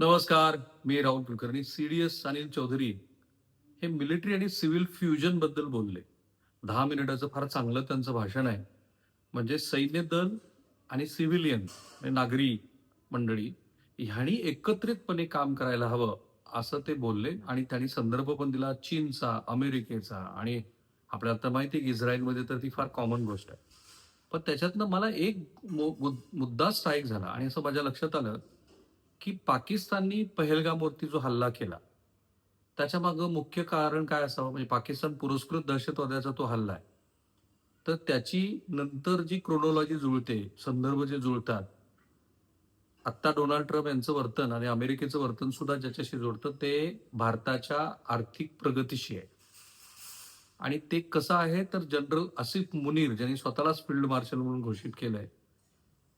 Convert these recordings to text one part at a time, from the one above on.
नमस्कार मी राहुल कुलकर्णी सीडीएस अनिल चौधरी. हे मिलिटरी आणि सिव्हिल फ्युजनबद्दल बोलले. दहा मिनिटाचं फार चांगलं त्यांचं भाषण आहे. म्हणजे सैन्य दल आणि सिव्हिलियन म्हणजे नागरी मंडळी ह्यांनी एकत्रितपणे काम करायला हवं असं ते बोलले. आणि त्यांनी संदर्भ पण दिला चीनचा अमेरिकेचा आणि आपल्याला तर माहिती आहे इस्रायलमध्ये तर ती फार कॉमन गोष्ट आहे. पण त्याच्यातनं मला एक मु- मुद्दा स्ट्राईक झाला आणि असं माझ्या लक्षात आलं की पाकिस्ताननी पहलगामवरती जो हल्ला केला त्याच्या मागं मुख्य कारण काय असावं? म्हणजे पाकिस्तान पुरस्कृत दहशतवाद्याचा तो हल्ला आहे. तर त्याची नंतर जी क्रोनॉलॉजी जुळते संदर्भ जे जुळतात आत्ता डोनाल्ड ट्रम्प यांचं वर्तन आणि अमेरिकेचं वर्तन सुद्धा ज्याच्याशी जोडतं ते भारताच्या आर्थिक प्रगतीशी आहे. आणि ते कसं आहे? तर जनरल आसिफ मुनीर ज्यांनी स्वतःलाच फील्ड मार्शल म्हणून घोषित केलंय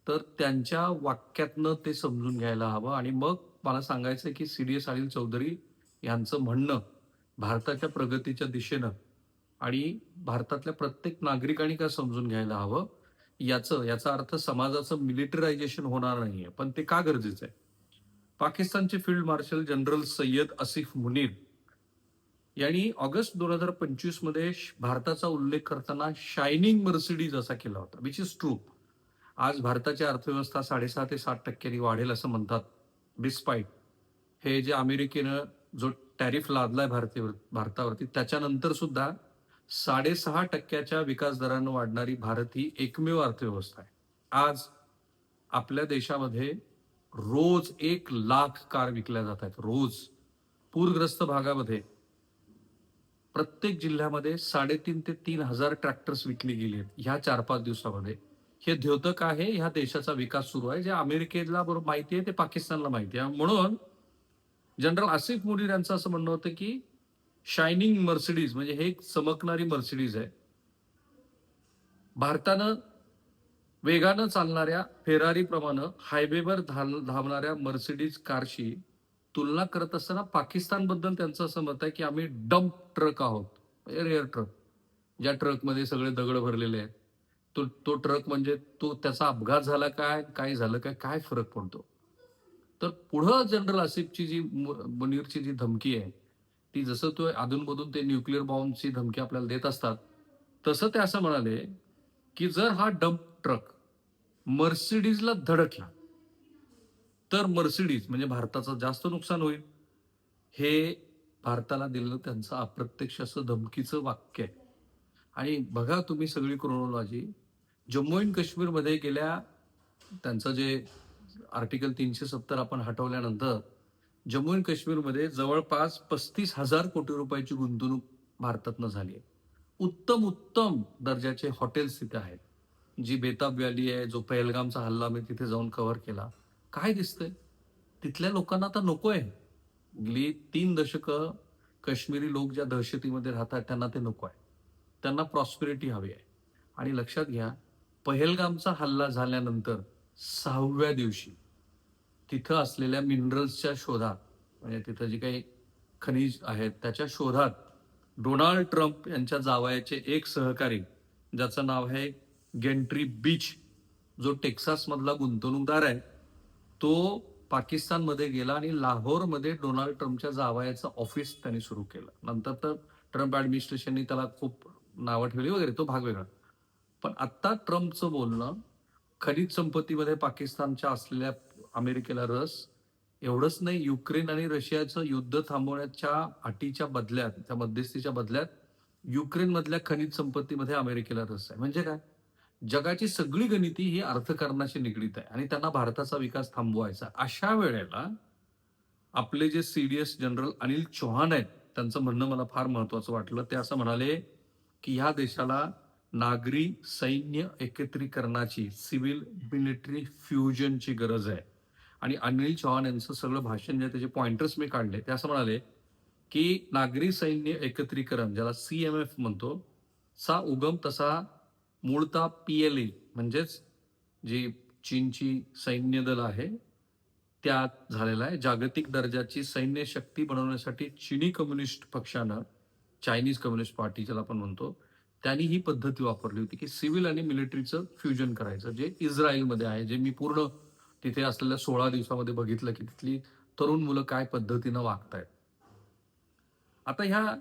तर त्यांच्या वाक्यातनं ते समजून घ्यायला हवं. आणि मग मला सांगायचं की C D S Anil Chaudhary यांचं म्हणणं भारताच्या प्रगतीच्या दिशेनं आणि भारतातल्या प्रत्येक नागरिकांनी काय समजून घ्यायला हवं याचं याचा अर्थ समाजाचं मिलिटरायझेशन होणार नाहीये. पण ते का गरजेचं आहे? पाकिस्तानचे field marshal general Syed Asif Munir यांनी ऑगस्ट दोन हजार पंचवीसमध्ये श- भारताचा उल्लेख करताना शायनिंग मर्सिडीज असा केला होता विच इज ट्रू आज भारताची अर्थव्यवस्था साडेसहा ते सात टक्क्यांनी वाढेल असं म्हणतात. डिस्पाईट हे जे अमेरिकेनं जो टॅरिफ लादलाय भारतीय भारतावरती त्याच्यानंतर सुद्धा साडेसहा टक्क्याच्या विकास दरानं वाढणारी भारत ही एकमेव अर्थव्यवस्था आहे. आज आपल्या देशामध्ये रोज एक लाख कार विकल्या जात आहेत. रोज. पूरग्रस्त भागामध्ये प्रत्येक जिल्ह्यामध्ये साडेतीन ते तीन हजार ट्रॅक्टर्स विकली गेली आहेत. ह्या चार पाच दिवसामध्ये हे द्योतक आहे ह्या देशाचा विकास सुरू आहे. जे अमेरिकेला बरोबर माहिती आहे ते पाकिस्तानला माहिती आहे. म्हणून जनरल आसिफ मुनीर यांचं असं म्हणणं होतं की शायनिंग मर्सिडीज म्हणजे हे एक चमकणारी मर्सिडीज आहे. भारतानं वेगानं चालणाऱ्या फेरारीप्रमाणे हायवेवर धावणाऱ्या मर्सिडीज कारशी तुलना करत असताना पाकिस्तानबद्दल त्यांचं असं मत आहे की आम्ही डम्प ट्रक आहोत. म्हणजे रेअर ट्रक ज्या ट्रकमध्ये सगळे दगड भरलेले आहेत. तो तो ट्रक म्हणजे तो त्याचा अपघात झाला काय काय झालं काय काय फरक पडतो? तर पुढं जनरल आसिफची जी मु- मुनीरची जी धमकी आहे ती जसं तो अधूनमधून ते न्यूक्लिअर बॉम्बची धमकी आपल्याला देत असतात तसं ते असं म्हणाले की जर हा डम्प ट्रक मर्सिडीजला धडकला तर मर्सिडीज म्हणजे भारताचं जास्त नुकसान होईल. हे भारताला दिलेलं त्यांचं अप्रत्यक्ष असं धमकीचं वाक्य आहे. आणि बघा तुम्ही सगळी क्रोनॉलॉजी जम्मू अँड काश्मीरमध्ये गेल्या त्यांचं जे आर्टिकल तीनशे सत्तर आपण हटवल्यानंतर जम्मू अँड काश्मीरमध्ये जवळपास पस्तीस हजार कोटी रुपयाची गुंतवणूक भारतातनं झाली आहे. उत्तम उत्तम दर्जाचे हॉटेल्स तिथे आहेत. जी बेताब व्हॅली आहे जो पहलगामचा हल्ला मी तिथे जाऊन कव्हर केला. काय दिसतंय? तिथल्या लोकांना आता नको आहे. गेली तीन दशकं काश्मीरी लोक ज्या दहशतीमध्ये राहतात त्यांना ते नको आहे. त्यांना प्रॉस्पेरिटी हवी आहे. आणि लक्षात घ्या पहलगामचा हल्ला झाल्यानंतर सहाव्या दिवशी तिथं असलेल्या मिनरल्सच्या शोधात म्हणजे तिथं जे काही खनिज आहेत त्याच्या शोधात डोनाल्ड ट्रम्प यांच्या जावयाचे एक सहकारी ज्याचं नाव आहे गेंट्री बीच जो टेक्सासमधला गुंतवणूकदार आहे तो पाकिस्तानमध्ये गेला आणि लाहोरमध्ये डोनाल्ड ट्रम्पच्या जावयाचं ऑफिस त्यांनी सुरू केलं. नंतर तर ट्रम्प ऍडमिनिस्ट्रेशननी त्याला खूप नावं ठेवली वगैरे तो भाग वेगळा. पण आता ट्रम्पचं बोलणं खनिज संपत्तीमध्ये पाकिस्तानच्या असलेल्या अमेरिकेला रस एवढंच नाही युक्रेन आणि रशियाचं युद्ध थांबवण्याच्या अटीच्या बदल्यात त्या मध्यस्थीच्या बदल्यात युक्रेनमधल्या खनिज संपत्तीमध्ये अमेरिकेला रस आहे. म्हणजे काय? जगाची सगळी गणिती ही अर्थकारणाशी निगडीत आहे आणि त्यांना भारताचा विकास थांबवायचा अशा वेळेला आपले जे सीडीएस जनरल अनिल चौहान आहेत त्यांचं म्हणणं मला फार महत्वाचं वाटलं. ते असं म्हणाले की ह्या देशाला नागरी सैन्य एकत्रीकरणाची सिव्हिल मिलिटरी फ्युजनची गरज आहे. आणि अनिल चौहान यांचं सगळं भाषण जे त्याचे पॉइंटर्स मी काढले ते असं म्हणाले की नागरी सैन्य एकत्रीकरण ज्याला सी एम एफ म्हणतो चा उगम तसा मूळता पी एल ए म्हणजेच जी चीनची सैन्य दल आहे त्यात झालेला आहे. जागतिक दर्जाची सैन्य शक्ती बनवण्यासाठी चिनी कम्युनिस्ट पक्षानं चायनीज कम्युनिस्ट पार्टी ज्याला आपण म्हणतो. त्यांनी ही पद्धती वापरली होती की सिव्हिल आणि मिलिटरीचं फ्युजन करायचं जे इस्रायलमध्ये आहे जे मी पूर्ण तिथे असलेल्या सोळा दिवसामध्ये बघितलं की तिथली तरुण मुलं काय पद्धतीनं वागतायत. आता ह्या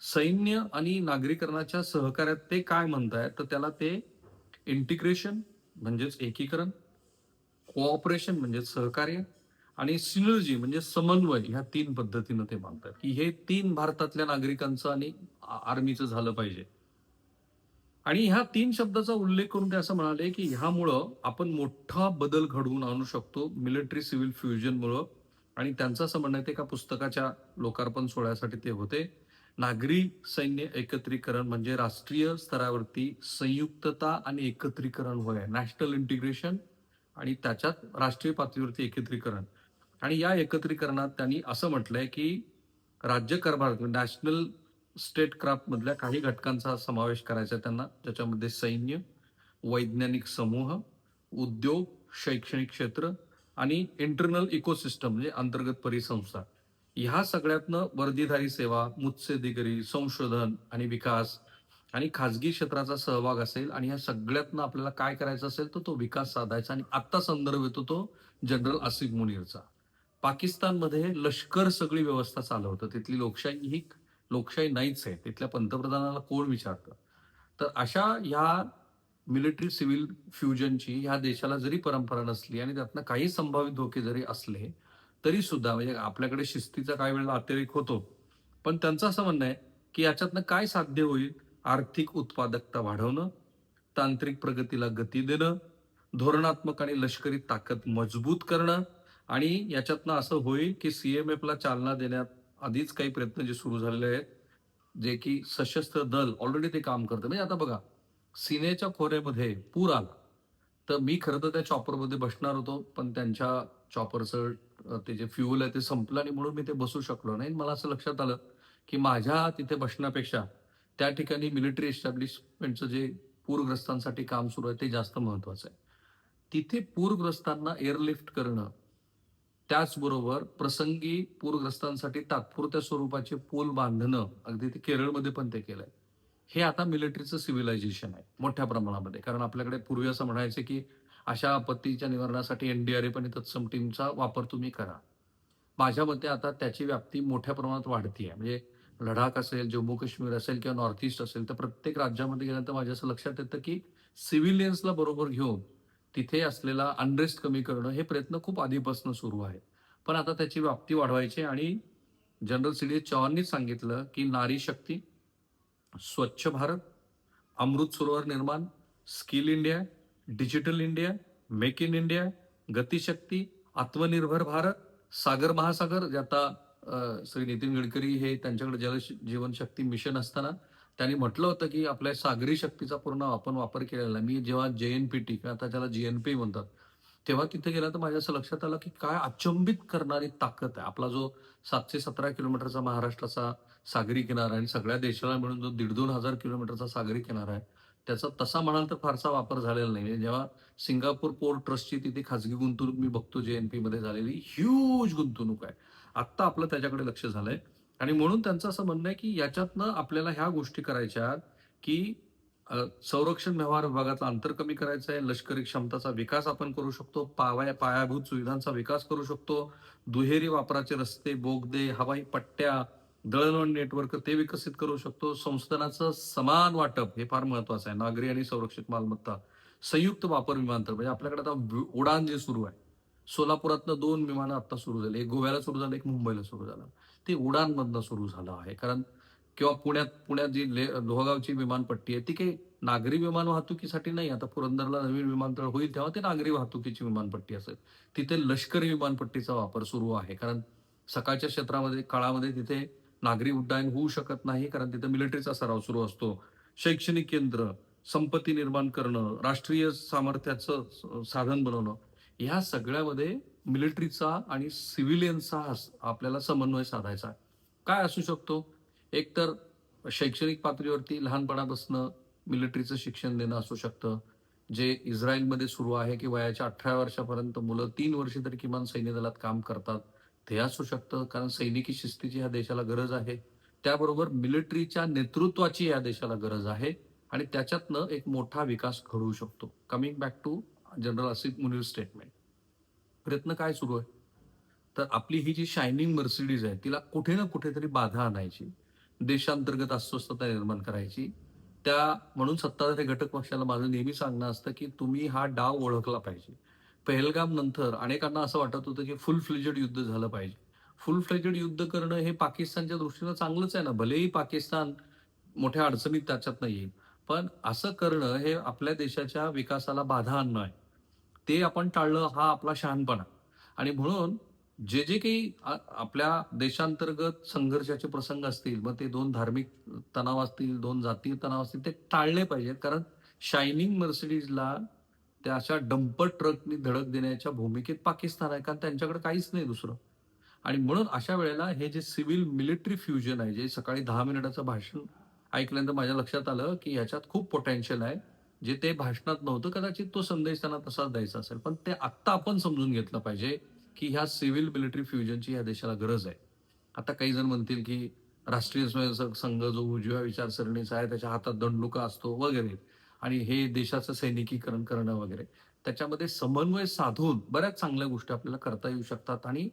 सैन्य आणि नागरीकरणाच्या सहकार्यात ते काय म्हणतायत तर त्याला ते इंटिग्रेशन म्हणजेच एकीकरण कोऑपरेशन म्हणजेच सहकार्य आणि सिनर्जी म्हणजे समन्वय ह्या तीन पद्धतीनं ते मानतात की हे तीन भारतातल्या नागरिकांचं आणि आर्मीचं झालं पाहिजे. आणि ह्या तीन शब्दाचा उल्लेख करून ते असं म्हणाले की ह्यामुळं आपण मोठा बदल घडवून आणू शकतो मिलिटरी सिव्हिल फ्युजनमुळं आणि त्यांचं असं म्हणणं आहे ते एका पुस्तकाच्या लोकार्पण सोहळ्यासाठी ते होते. नागरी सैन्य एकत्रीकरण म्हणजे राष्ट्रीय स्तरावरती संयुक्तता आणि एकत्रीकरण होय नॅशनल इंटिग्रेशन आणि त्याच्यात राष्ट्रीय पातळीवरती एकत्रीकरण. आणि या एकत्रीकरणात त्यांनी असं म्हटलंय की राज्य कारभार नॅशनल स्टेट क्राफ्टमधल्या काही घटकांचा समावेश करायचा त्यांना. ज्याच्यामध्ये सैन्य वैज्ञानिक समूह उद्योग शैक्षणिक क्षेत्र आणि इंटरनल इकोसिस्टम म्हणजे अंतर्गत परिसंस्था. ह्या सगळ्यातनं वर्दीधारी सेवा मुत्सेदिगरी संशोधन आणि विकास आणि खाजगी क्षेत्राचा सहभाग असेल आणि ह्या सगळ्यातनं आपल्याला काय करायचं असेल तर तो विकास साधायचा. आणि आत्ता संदर्भ येतो तो जनरल आसिफ मुनीरचा. पाकिस्तानमध्ये लष्कर सगळी व्यवस्था चालवतं. तिथली लोकशाही ही लोकशाही नाहीच आहे. तिथल्या पंतप्रधानाला कोण विचारतं? तर अशा ह्या मिलिटरी सिव्हिल फ्युजनची ह्या देशाला जरी परंपरा नसली आणि त्यातनं काही संभावित धोके जरी असले तरी सुद्धा म्हणजे आपल्याकडे शिस्तीचा काही वेळेला अतिरेक होतो. पण त्यांचं असं म्हणणं आहे की याच्यातनं काय साध्य होईल? आर्थिक उत्पादकता वाढवणं तांत्रिक प्रगतीला गती देणं धोरणात्मक आणि लष्करी ताकद मजबूत करणं आणि याच्यातनं असं होईल की सी एम एफला चालना देण्यात आधीच काही प्रयत्न जे सुरू झालेले आहेत जे की सशस्त्र दल ऑलरेडी ते काम करतं. म्हणजे आता बघा सिनेच्या खोऱ्यामध्ये पूर आला. तर मी खरं तर त्या चॉपरमध्ये बसणार होतो पण त्यांच्या चॉपरचं ते जे फ्युल आहे ते संपलं आणि म्हणून मी ते बसू शकलो नाही. मला असं लक्षात आलं की माझ्या तिथे बसण्यापेक्षा त्या ठिकाणी मिलिटरी एस्टॅब्लिशमेंटचं जे पूरग्रस्तांसाठी काम सुरू आहे ते जास्त महत्वाचं आहे. तिथे पूरग्रस्तांना एअरलिफ्ट करणं त्याचबरोबर प्रसंगी पूरग्रस्तांसाठी तात्पुरत्या स्वरूपाचे पूल बांधणं अगदी ते केरळमध्ये पण ते केलंय. हे आता मिलिटरीचं सिव्हिलायझेशन आहे मोठ्या प्रमाणामध्ये. कारण आपल्याकडे पूर्वी असं म्हणायचं की अशा आपत्तीच्या निवारणासाठी एनडीआरएफ आणि तत्सम टीमचा वापर तुम्ही करा. माझ्या मते आता त्याची व्याप्ती मोठ्या प्रमाणात वाढती आहे म्हणजे लडाख असेल जम्मू काश्मीर असेल किंवा नॉर्थ ईस्ट असेल तर प्रत्येक राज्यामध्ये गेल्यानंतर माझ्या असं लक्षात येतं की सिव्हिलियन्सला बरोबर घेऊन तिथे असलेला अनरेस्ट कमी करणं हे प्रयत्न खूप आधीपासून सुरू आहे. पण आता त्याची व्याप्ती वाढवायची आणि जनरल सी डी चव्हाणनीच सांगितलं की नारी शक्ती स्वच्छ भारत अमृत सरोवर निर्माण skill India digital India make in India Gatishakti Atmanirbhar Bharat Sagar महासागर जे आता श्री नितीन गडकरी हे त्यांच्याकडे जल जीवन शक्ती मिशन असताना त्यांनी म्हटलं होतं की आपल्या सागरी शक्तीचा पूर्ण आपण वापर केलेला आहे. मी जेव्हा जे एन पी टी किंवा आता त्याला पी म्हणतात तेव्हा तिथे गेला तर माझ्या असं लक्षात आलं की काय अचंबित करणारी ताकद आहे. आपला जो सातशे सतरा किलोमीटरचा महाराष्ट्राचा सागरी किनारा आणि सगळ्या देशाला मिळून जो दीड दोन हजार किलोमीटरचा सागरी किनारा आहे त्याचा तसा म्हणाल तर फारसा वापर झालेला नाही. म्हणजे जेव्हा सिंगापूर पोर्ट ट्रस्टची तिथे खाजगी गुंतवणूक मी बघतो जे एनमध्ये झालेली ह्यूज गुंतवणूक आहे. आत्ता आपलं त्याच्याकडे लक्ष झालंय. आणि म्हणून त्यांचं असं म्हणणं आहे की याच्यातनं आपल्याला ह्या गोष्टी करायच्या की संरक्षण व्यवहार विभागातला अंतर कमी करायचं आहे लष्करी क्षमताचा विकास आपण करू शकतो पावाय पायाभूत सुविधांचा विकास करू शकतो दुहेरी वापराचे रस्ते बोगदे हवाई पट्ट्या दळणवळण नेटवर्क ते विकसित करू शकतो. संस्थानाचं समान वाटप हे फार महत्वाचं आहे. नागरी आणि संरक्षित मालमत्ता संयुक्त वापर विमानतळ. म्हणजे आपल्याकडे आता उडान जे सुरू आहे सोलापुरातनं दोन विमानं आता सुरू झाली. एक गोव्याला सुरू झालं एक मुंबईला सुरू झालं. ते उडानमधनं सुरू झालं आहे. कारण किंवा पुण्यात पुण्यात जी ले लोहगावची विमानपट्टी आहे ती काही नागरी विमान वाहतुकीसाठी नाही. आता पुरंदरला नवीन विमानतळ होईल तेव्हा ते नागरी वाहतुकीची विमानपट्टी असेल. तिथे लष्करी विमानपट्टीचा वापर सुरू आहे. कारण सकाळच्या क्षेत्रामध्ये काळामध्ये तिथे नागरी उड्डाण होऊ शकत नाही. कारण तिथे मिलिटरीचा सराव सुरू असतो. शैक्षणिक केंद्र संपत्ती निर्माण करणं राष्ट्रीय सामर्थ्याचं साधन बनवणं ह्या सगळ्यामध्ये मिलिटरीचा आणि सिव्हिलियनचा आपल्याला समन्वय साधायचा. आहे. काय असू शकतो? एकतर शैक्षणिक पातळीवरती लहानपणापासून मिलिटरीचं शिक्षण देणं असू शकतं जे इस्रायलमध्ये सुरू आहे की वयाच्या अठरा वर्षापर्यंत मुलं तीन वर्ष तरी किमान सैन्य दलात काम करतात ते असू शकतं. कारण सैनिकी शिस्तीची ह्या देशाला गरज आहे. त्याबरोबर मिलिटरीच्या नेतृत्वाची या देशाला गरज आहे आणि त्याच्यातनं एक मोठा विकास घडवू शकतो. Coming back to general Asif Munir statement प्रयत्न काय सुरू आहे? तर आपली ही जी शायनिंग मर्सिडीज आहे तिला कुठे ना कुठेतरी बाधा आणायची देशांतर्गत अस्वस्थता निर्माण करायची. त्या म्हणून सत्ताधारी घटक पक्षाला माझं नेहमी सांगणं असतं की तुम्ही हा डाव ओळखला पाहिजे. पहलगाम नंतर अनेकांना असं वाटत होतं की फुल फ्लेजेड युद्ध झालं पाहिजे. फुल फ्लेजेड युद्ध करणं हे पाकिस्तानच्या दृष्टीनं चांगलंच आहे ना? भलेही पाकिस्तान मोठ्या अडचणीत त्याच्यात नाही येईल पण असं करणं हे आपल्या देशाच्या विकासाला बाधा आणणं आहे. ते आपण टाळलं हा आपला शहाणपणा. आणि म्हणून जे जे काही आपल्या देशांतर्गत संघर्षाचे प्रसंग असतील मग ते दोन धार्मिक तणाव असतील दोन जातीय तणाव असतील ते टाळले पाहिजेत. कारण शायनिंग मर्सिडीजला त्या अशा डंपर ट्रकनी धडक देण्याच्या भूमिकेत पाकिस्तान आहे. कारण त्यांच्याकडे काहीच नाही दुसरं. आणि म्हणून अशा वेळेला हे जे सिव्हिल मिलिटरी फ्युजन आहे जे सकाळी दहा मिनिटाचं भाषण ऐकल्यानंतर माझ्या लक्षात आलं की ह्याच्यात खूप पोटेन्शियल आहे. जे ते भाषणात नव्हतं कदाचित तो संदेश त्यांना तसाच द्यायचा असेल. पण ते आत्ता आपण समजून घेतलं पाहिजे की ह्या सिव्हिल मिलिटरी फ्युजनची या देशाला गरज आहे. आता काही जण म्हणतील की राष्ट्रीय स्वयंसेवक संघ जो उजव्या विचारसरणीचा आहे त्याच्या हातात दंडुका असतो वगैरे. आणि हे देशाचं सैनिकीकरण करणं वगैरे. त्याच्यामध्ये समन्वय साधून बऱ्याच चांगल्या गोष्टी आपल्याला करता येऊ शकतात. आणि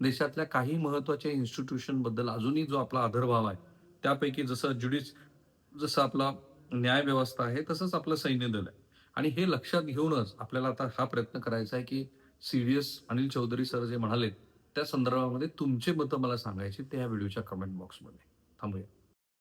देशातल्या काही महत्त्वाच्या इन्स्टिट्यूशनबद्दल अजूनही जो आपला आदरभाव आहे त्यापैकी जसं ज्युडिश जसं आपला न्याय व्यवस्था आहे तसंच आपलं सैन्य दल आहे. आणि हे लक्षात घेऊनच आपल्याला आता हा प्रयत्न करायचा आहे की सीडीएस अनिल चौधरी सर जे म्हणाले त्या संदर्भामध्ये तुमचे मतं मला सांगायचे ते या व्हिडिओच्या कमेंट बॉक्समध्ये थांबूया.